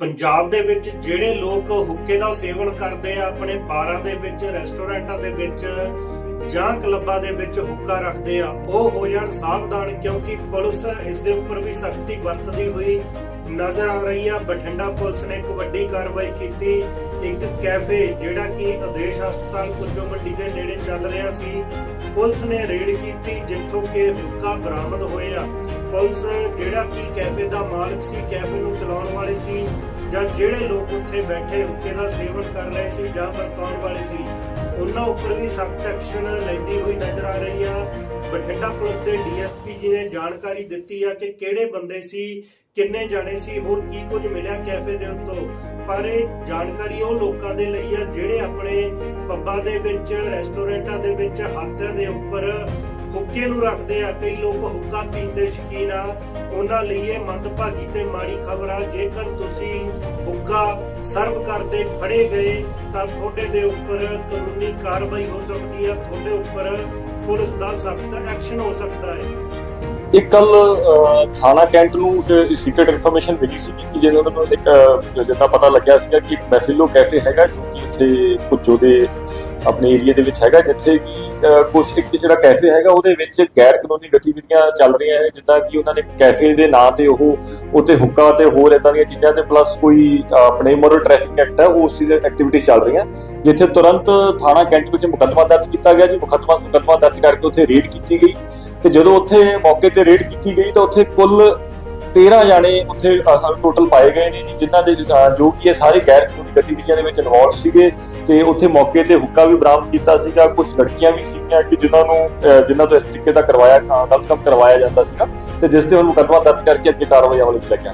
ਪੰਜਾਬ ਦੇ ਵਿੱਚ ਜਿਹੜੇ ਲੋਕ ਹੁੱਕੇ ਦਾ ਸੇਵਨ ਕਰਦੇ ਆ, ਆਪਣੇ ਬਾਰਾਂ ਦੇ ਵਿੱਚ, ਰੈਸਟੋਰੈਂਟਾਂ ਦੇ ਵਿੱਚ ਜਾਂ ਕਲੱਬਾਂ ਦੇ ਵਿੱਚ ਹੁੱਕਾ ਰੱਖਦੇ ਆ, ਉਹ ਹੋ ਜਾਣ ਸਾਵਧਾਨ ਕਿਉਂਕਿ ਪੁਲਿਸ ਇਸ ਦੇ ਉੱਪਰ ਵੀ ਸਖਤੀ ਵਰਤਦੀ ਹੋਈ ਨਜ਼ਰ ਆ ਰਹੀ ਆ। ਬਠਿੰਡਾ ਪੁਲਿਸ ਨੇ ਇੱਕ ਵੱਡੀ ਕਾਰਵਾਈ ਕੀਤੀ। ਇੱਕ ਕੈਫੇ ਜਿਹੜਾ ਕਿ ਆਦੇਸ਼ ਹਸਪਤਾਲ ਕੁੱਜੋ ਮੰਡੀ ਦੇ ਨੇੜੇ ਚੱਲ ਰਿਹਾ ਸੀ। ਪੁਲਿਸ ਨੇ ਰੇਡ ਕੀਤੀ ਜਿੱਥੋਂ ਕਿ ਹੁੱਕਾ ਬਰਾਮਦ ਹੋਇਆ। ਪੁਲਿਸ ਜਿਹੜਾ ਕਿ ਕੈਫੇ ਦਾ ਮਾਲਕ ਸੀ, ਕੈਫੇ ਨੂੰ ਚਲਾਉਣ ਵਾਲੇ ਸੀ ਜਿਹੜੇ ਲੋਕ ਉੱਥੇ ਬੈਠੇ ਹੁੱਕੇ ਦਾ ਸੇਵਨ ਕਰ ਰਹੇ ਸੀ ਜਾਂ ਵਰਤਾਉਣ ਵਾਲੇ ਸੀ, ਉਹਨਾਂ ਉੱਪਰ ਵੀ ਸਖਤ ਐਕਸ਼ਨ ਲੈਂਦੀ ਹੋਈ ਨਜ਼ਰ ਆ ਰਹੀ ਆ। ਬਠਿੰਡਾ ਪੁਲਿਸ ਦੇ ਡੀਐਸਪੀ ਜੀ ਨੇ ਜਾਣਕਾਰੀ ਦਿੱਤੀ ਆ ਕਿ ਕਿਹੜੇ ਬੰਦੇ ਸੀ, ਕਿੰਨੇ ਜਾਣੇ ਸੀ, ਹੋਰ ਕੀ ਕੁਝ ਮਿਲਿਆ ਕੈਫੇ ਦੇ ਉੱਤੋਂ। ਪਰ ਇਹ ਜਾਣਕਾਰੀ ਉਹ ਲੋਕਾਂ ਦੇ ਲਈ ਆ ਜਿਹੜੇ ਆਪਣੇ ਪੱਬਾਂ ਦੇ ਵਿੱਚ, ਰੈਸਟੋਰੈਂਟਾਂ ਦੇ ਵਿੱਚ ਹੱਥ ਦੇ ਉੱਪਰ ਹੁੱਕੇ ਨੂੰ ਰੱਖਦੇ ਆ। ਕਈ ਲੋਕ ਹੁੱਕਾ ਪੀਣ ਦੇ ਸ਼ੌਕੀਨ ਆ। ਉਹਨਾਂ ਲਈ ਇਹ ਮੰਦਭਾਗੀ ਤੇ ਮਾੜੀ ਖਬਰ ਆ। ਜੇਕਰ ਤੁਸੀਂ ਹੁੱਕਾ ਸਰਵ ਕਰਦੇ, ਫੜੇ ਗਏ, ਤਾਂ ਤੁਹਾਡੇ ਦੇ ਉੱਪਰ ਕਾਨੂੰਨੀ ਕਾਰਵਾਈ ਹੋ ਸਕਦੀ ਆ। ਤੁਹਾਡੇ ਉੱਪਰ ਪੁਲਿਸ ਦਾ ਸਖਤ ਐਕਸ਼ਨ ਹੋ ਸਕਦਾ ਹੈ। ਇੱਕ ਕੱਲ ਥਾਣਾ ਕੈਂਟ ਨੂੰ ਸੀਕ੍ਰੀਟ ਇਨਫੋਰਮੇਸ਼ਨ ਮਿਲੀ ਸੀ ਕਿ ਜਿਹਨਾਂ ਨੂੰ ਇੱਕ ਜਿੱਦਾਂ ਪਤਾ ਲੱਗਿਆ ਸੀਗਾ ਕਿ ਇੱਕ ਮੈਫਿਲੋ ਕੈਫੇ ਹੈਗਾ ਜੋ ਕਿ ਇੱਥੇ ਕੁੱਜੋ ਦੇ ਆਪਣੇ ਏਰੀਆ ਦੇ ਵਿੱਚ ਹੈਗਾ, ਜਿੱਥੇ ਕਿ ਕੁਝ ਇੱਕ ਜਿਹੜਾ ਕੈਫੇ ਹੈਗਾ, ਉਹਦੇ ਵਿੱਚ ਗੈਰ ਕਾਨੂੰਨੀ ਗਤੀਵਿਧੀਆਂ ਚੱਲ ਰਹੀਆਂ ਹੈ ਜਿੱਦਾਂ ਕਿ ਉਹਨਾਂ ਨੇ ਕੈਫੇ ਦੇ ਨਾਂ ਤੇ ਉਹ ਉੱਤੇ ਹੁੱਕਾ ਤੇ ਹੋਰ ਇਦਾਂ ਦੀਆਂ ਚੀਜ਼ਾਂ ਤੇ ਪਲੱਸ ਕੋਈ ਆਪਣੇ ਮੋਰਲ ਟ੍ਰੈਫਿਕ ਐਕਟ ਹੈ, ਉਸ ਚੀਜ਼ ਐਕਟੀਵਿਟੀ ਚੱਲ ਰਹੀਆਂ, ਜਿੱਥੇ ਤੁਰੰਤ ਥਾਣਾ ਕੈਂਟ ਵਿੱਚ ਮੁਕੱਦਮਾ ਦਰਜ ਕੀਤਾ ਗਿਆ ਜੀ, ਮੁਕੱਦਮਾ ਮੁਕੱਦਮਾ ਦਰਜ ਕਰਕੇ ਉੱਥੇ ਰੇਡ ਕੀਤੀ ਗਈ। ਤੇ ਜਦੋਂ ਉੱਥੇ ਮੌਕੇ ਤੇ ਰੇਡ ਕੀਤੀ ਗਈ ਤਾਂ ਉੱਥੇ ਕੁੱਲ 13 ਜਾਣੇ ਉੱਥੇ ਸਾਨੂੰ ਟੋਟਲ ਪਾਏ ਗਏ ਨੇ ਜੀ ਜਿਨ੍ਹਾਂ ਦੇ ਜੋ ਕਿ ਇਹ ਸਾਰੇ ਗੈਰ ਕਾਨੂੰਨੀ ਗਤੀਵਿਧੀਆਂ ਦੇ ਵਿੱਚ ਇਨਵੋਲਵ ਸੀਗੇ ਤੇ ਉੱਥੇ ਮੌਕੇ ਤੇ ਹੁੱਕਾ ਵੀ ਬਰਾਮਦ ਕੀਤਾ ਸੀਗਾ ਕੁਝ ਲੜਕੀਆਂ ਵੀ ਸੀਗੀਆਂ ਕਿ ਜਿਨ੍ਹਾਂ ਨੂੰ ਅ, ਜਿਨ੍ਹਾਂ ਤੋਂ ਇਸ ਤਰੀਕੇ ਦਾ ਕਰਵਾਇਆ ਅ, ਗਲਤ ਕੰਮ ਕਰਵਾਇਆ ਜਾਂਦਾ ਸੀਗਾ ਤੇ ਜਿਸ ਤੇ ਹੁਣ ਮੁਕੱਦਮਾ ਦਰਜ ਕਰਕੇ ਅੱਗੇ ਕਾਰਵਾਈ ਅਮਲ ਵਿੱਚ ਲੱਗਿਆ